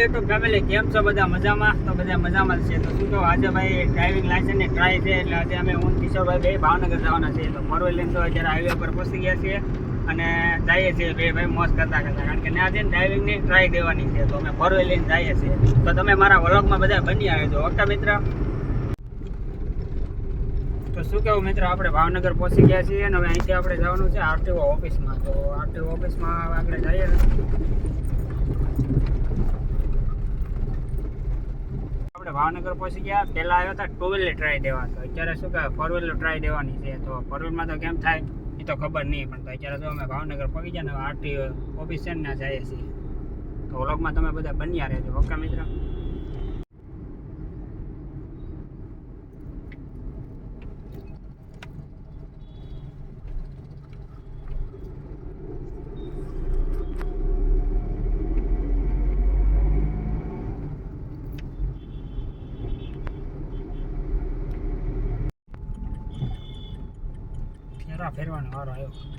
YouTube family કેમ છો બધા? મજામાં? તો બધા મજામાં છે. તો શું કહું, આજે ભાઈ ડ્રાઇવિંગ લાઇસન્સની ટ્રાય છે, એટલે આજે અમે હું કિશોરભાઈ બે ભાવનગર જવાના છીએ. તો ફોર વ્હીલ તો અત્યારે હાઈવે પર પહોંચી ગયા છીએ અને જઈએ છીએ બે ભાઈ મોજ કરતા કરતા. કારણ કે ત્યાં જઈને ડ્રાઇવિંગની ટ્રાય દેવાની છે, તો અમે ફોર વ્હીલ જઈએ છીએ. તો તમે મારા વ્લોગમાં બધા બની આવે છો, ઓકે મિત્ર? તો શું કેવું મિત્ર, આપણે ભાવનગર પહોંચી ગયા છીએ અને હવે અહીંથી આપણે જવાનું છે આરટીઓ ઓફિસમાં. તો આરટીઓ ઓફિસમાં આપણે જઈએ. ભાવનગર પહોંચી ગયા. પહેલા આવ્યા હતા ટુ વ્હીલર ટ્રાય દેવા. તો અત્યારે શું કહે ફોર વ્હીલર ટ્રાય દેવાની છે. તો ફોર વ્હીલમાં તો કેમ થાય? એ તો ખબર નહીં, પણ અત્યારે તો અમે ભાવનગર પહોંચી ગયા ને આરટીઓ ઓફિસ છે ને જઈએ છીએ. તો વ્લોગમાં તમે બધા બન્યા રહેજો ઓકે મિત્ર?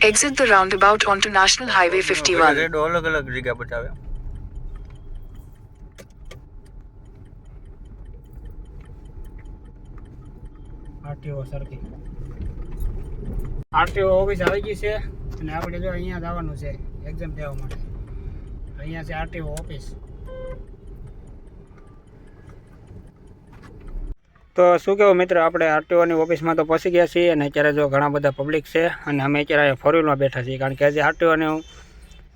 Exit the roundabout onto National Highway 51. રેડો અલગ અલગ જગ્યા બતાવે. આરટીઓ સરખી. આરટીઓ ઓફિસ આવી ગઈ છે અને આપણે જો અહીંયા જવાનું છે એક્ઝામ દેવા માટે. અહીંયા છે આરટીઓ ઓફિસ. તો શું કહેવું મિત્ર? આપણે આરટીઓની ઓફિસમાં તો પહોંચી ગયા છીએ અને અત્યારે જો ઘણા બધા પબ્લિક છે અને અમે અત્યારે ફોર વ્હીલમાં બેઠા છીએ. કારણ કે હજી આરટીઓને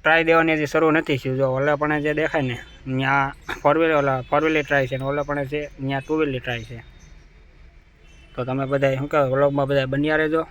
ટ્રાય દેવાની હજી શરૂ નથી થયું. જો ઓલા પણ જે દેખાય ને ત્યાં four wheeler Ola four wheeler try છે અને ઓલાપણે છે ત્યાં ટુ વ્હીલર ટ્રાય છે. તો તમે બધા શું કહેવાય? વ્લોગમાં બધા બન્યા રહેજો.